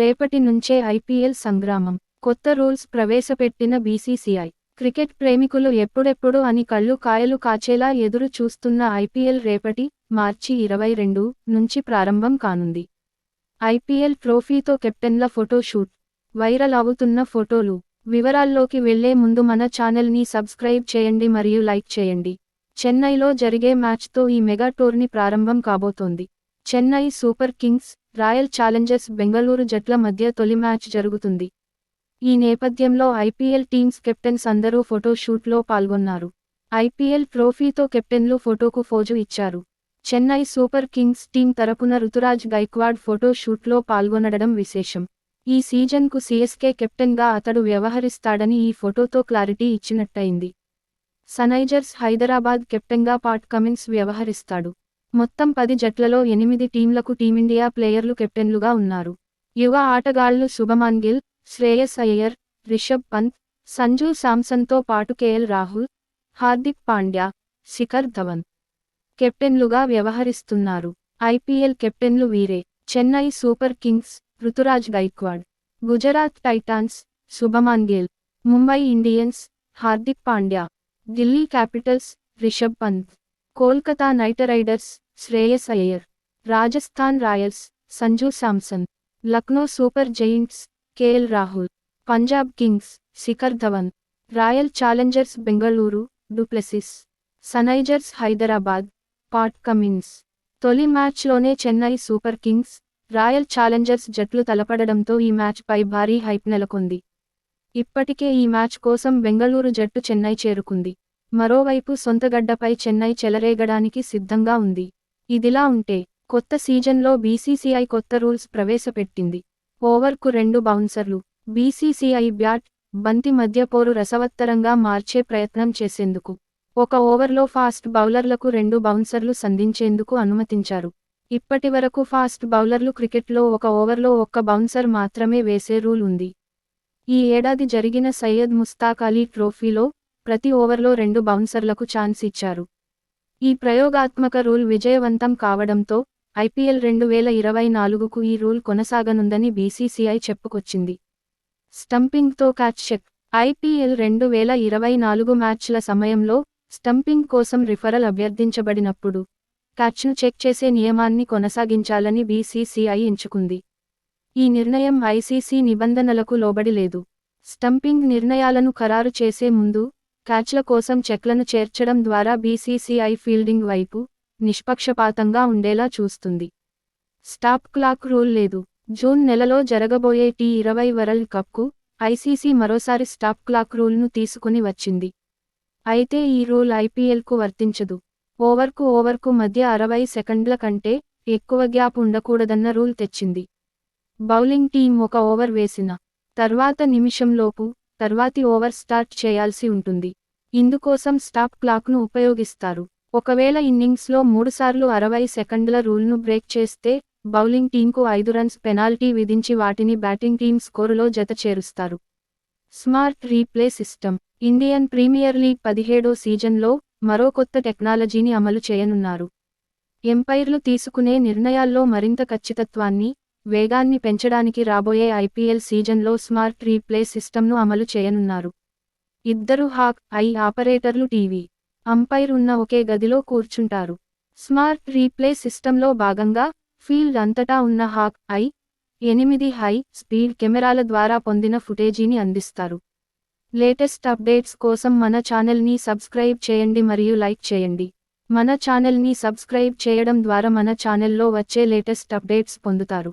రేపటి నుంచే ఐపీఎల్ సంగ్రామం. కొత్త రూల్స్ ప్రవేశపెట్టిన బీసీసీఐ క్రికెట్ ప్రేమికులు ఎప్పుడెప్పుడు అని కళ్ళు కాయలు కాచేలా ఎదురు చూస్తున్న ఐపీఎల్ రేపటి మార్చి ఇరవై రెండు నుంచి ప్రారంభం కానుంది. ఐపీఎల్ ట్రోఫీతో కెప్టెన్ల ఫోటోషూట్ వైరల్ అవుతున్న ఫోటోలు. వివరాల్లోకి వెళ్ళే ముందు మన ఛానల్ని సబ్స్క్రైబ్ చేయండి మరియు లైక్ చేయండి. చెన్నైలో జరిగే మ్యాచ్తో ఈ మెగా టోర్ని ప్రారంభం కాబోతోంది. Chennai Super Kings Royal Challengers Bengaluru జట్ల మధ్య తొలి మ్యాచ్ జరుగుతుంది. ఈ నేపథ్యంలో ఐపీఎల్ టీమ్స్ కెప్టెన్స్ అందరూ ఫోటో షూట్లో పాల్గొన్నారు. ఐపీఎల్ ట్రోఫీతో కెప్టెన్లు ఫోటోకు ఫోజు ఇచ్చారు. చెన్నై సూపర్ కింగ్స్ టీం తరపున రుతురాజ్ గైక్వాడ్ ఫోటో షూట్లో పాల్గొనడం విశేషం. ఈ సీజన్కు సీఎస్కే కెప్టెన్గా అతడు వ్యవహరిస్తాడని ఈ ఫోటోతో క్లారిటీ ఇచ్చినట్టయింది. సనైజర్స్ హైదరాబాద్ కెప్టెన్గా పాట్ కమిన్స్ వ్యవహరిస్తాడు. మొత్తం పది జట్లలో ఎనిమిది టీంలకు టీమిండియా ప్లేయర్లు కెప్టెన్లుగా ఉన్నారు. యువ ఆటగాళ్ళు శుభమాన్ గిల్ శ్రేయస్ అయ్యర్ రిషబ్ పంత్ సంజు శాంసన్తో పాటు కేఎల్ రాహుల్ హార్దిక్ పాండ్యా శిఖర్ ధవన్ కెప్టెన్లుగా వ్యవహరిస్తున్నారు. ఐపీఎల్ కెప్టెన్లు వీరే. Chennai Super Kings Ruturaj Gaikwad Gujarat Titans Shubman Gill Mumbai Indians Hardik Pandya Delhi Capitals Rishabh Pant Kolkata Knight Riders Shreyas Iyer Rajasthan Royals Sanju Samson Lucknow Super Giants K L Rahul Punjab Kings Shikhar Dhawan Royal Challengers Bengaluru Du Plessis Sunrisers Hyderabad Pat Cummins. తొలి మ్యాచ్లోనే Chennai Super Kings Royal Challengers జట్లు తలపడడంతో ఈ మ్యాచ్పై భారీ hype నెలకొంది. ఇప్పటికే ఈ match కోసం బెంగళూరు జట్టు చెన్నై చేరుకుంది. మరోవైపు సొంతగడ్డపై చెన్నై చెలరేగడానికి సిద్ధంగా ఉంది. ఇదిలా ఉంటే కొత్త సీజన్లో బీసీసీఐ కొత్త రూల్స్ ప్రవేశపెట్టింది. ఓవర్కు రెండు బౌన్సర్లు. బీసీసీఐ బ్యాట్ బంతి మధ్య పోరు రసవత్తరంగా మార్చే ప్రయత్నం చేసేందుకు ఒక ఓవర్లో ఫాస్ట్ బౌలర్లకు రెండు బౌన్సర్లు సంధించేందుకు అనుమతించారు. ఇప్పటివరకు ఫాస్ట్ బౌలర్లు క్రికెట్లో ఒక ఓవర్లో ఒక్క బౌన్సర్ మాత్రమే వేసే రూల్ ఉంది. ఈ ఏడాది జరిగిన సయ్యద్ ముస్తాక్ అలీ ట్రోఫీలో ప్రతి ఓవర్లో రెండు బౌన్సర్లకు ఛాన్స్ ఇచ్చారు. ఈ ప్రయోగాత్మక రూల్ విజయవంతం కావడంతో ఐపీఎల్ రెండు వేల ఇరవై నాలుగుకు ఈ రూల్ కొనసాగనుందని బీసీసీఐ చెప్పుకొచ్చింది. స్టంపింగ్తో క్యాచ్ చెక్ ఐపీఎల్ రెండు వేల ఇరవై నాలుగు మ్యాచ్ల సమయంలో స్టంపింగ్ కోసం రిఫరల్ అభ్యర్థించబడినప్పుడు క్యాచ్ను చెక్ చేసే నియమాన్ని కొనసాగించాలని బీసీసీఐ ఎంచుకుంది. ఈ నిర్ణయం ఐసీసీ నిబంధనలకు లోబడి లేదు. స్టంపింగ్ నిర్ణయాలను ఖరారు చేసే ముందు క్యాచ్ల కోసం చెక్లను చేర్చడం ద్వారా బీసీసీఐ ఫీల్డింగ్ వైపు నిష్పక్షపాతంగా ఉండేలా చూస్తుంది. స్టాప్ క్లాక్ రూల్ లేదు. జూన్ నెలలో జరగబోయే టీ ఇరవై వరల్డ్ కప్కు ఐసీసీ మరోసారి స్టాప్ క్లాక్ రూల్ను తీసుకుని వచ్చింది. అయితే ఈ రూల్ ఐపీఎల్కు వర్తించదు. ఓవర్కు ఓవర్కు మధ్య అరవై సెకండ్ల కంటే ఎక్కువ గ్యాప్ ఉండకూడదన్న రూల్ తెచ్చింది. బౌలింగ్ టీం ఒక ఓవర్ వేసిన తర్వాత నిమిషంలోపు తర్వాతి ఓవర్ స్టార్ట్ చేయాల్సి ఉంటుంది. ఇందుకోసం స్టాప్ క్లాక్ను ఉపయోగిస్తారు. ఒకవేళ ఇన్నింగ్స్లో మూడుసార్లు అరవై సెకండ్ల రూల్ను బ్రేక్ చేస్తే బౌలింగ్ టీంకు ఐదు రన్స్ పెనాల్టీ విధించి వాటిని బ్యాటింగ్ టీం స్కోరులో జత చేరుస్తారు. Smart replay system. Indian Premier League పదిహేడో సీజన్లో మరో కొత్త టెక్నాలజీని అమలు చేయనున్నారు. ఎంపైర్లు తీసుకునే నిర్ణయాల్లో మరింత ఖచ్చితత్వాన్ని వేగాన్ని పెంచడానికి రాబోయే ఐపీఎల్ సీజన్లో స్మార్ట్ రీప్లే సిస్టమ్ను అమలు చేయనున్నారు. ఇద్దరు హాక్ ఐ ఆపరేటర్లు టీవీ అంపైర్ ఉన్న ఒకే గదిలో కూర్చుంటారు. స్మార్ట్ రీప్లే సిస్టంలో భాగంగా ఫీల్డ్ అంతటా ఉన్న హాక్ ఐ ఎనిమిది హై స్పీడ్ కెమెరాల ద్వారా పొందిన ఫుటేజీని అందిస్తారు. లేటెస్ట్ అప్డేట్స్ కోసం మన ఛానల్ని సబ్స్క్రైబ్ చేయండి మరియు లైక్ చేయండి. మన ఛానల్ని సబ్స్క్రైబ్ చేయడం ద్వారా మన ఛానల్లో వచ్చే లేటెస్ట్ అప్డేట్స్ పొందుతారు.